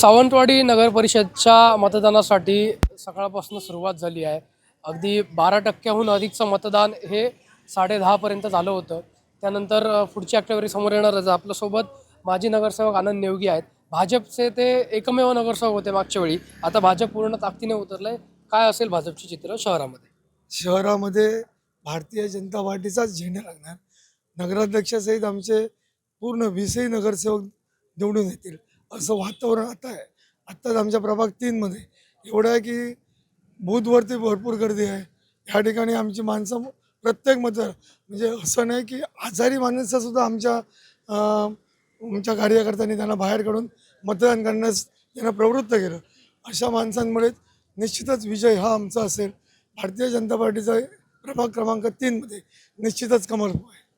सावंतवाडी नगर परिषदच्या मतदानासाठी सकाळपासून सुरुवात झाली आहे. अगदी बारा टक्क्याहून अधिकचं मतदान हे साडे दहापर्यंत झालं होतं. त्यानंतर पुढची आकडेवारी समोर येणारच आपल्यासोबत माजी नगरसेवक आनंद नेवगी आहेत. भाजपचे ते एकमेव नगरसेवक होते मागच्या वेळी. आता भाजप पूर्ण ताकदीने उतरलंय. काय असेल भाजपचे चित्र शहरामध्ये? शहरामध्ये भारतीय जनता पार्टीचाच झेंडा लागणार. नगराध्यक्षासहित आमचे पूर्ण वीसही नगरसेवक निवडून येतील. असं वातावरण आता आहे. आत्ताच आमच्या प्रभाग तीनमध्ये. एवढं आहे की बूथवरती भरपूर गर्दी आहे. ह्या ठिकाणी आमची माणसं प्रत्येक मतदार म्हणजे असं नाही की आजारी माणसंसुद्धा आमच्या आमच्या कार्यकर्त्यांनी त्यांना बाहेर काढून मतदान करण्यास त्यांना प्रवृत्त केलं. अशा माणसांमुळे निश्चितच विजय हा आमचा असेल. भारतीय जनता पार्टीचा प्रभाग क्रमांक तीनमध्ये निश्चितच कमल आहे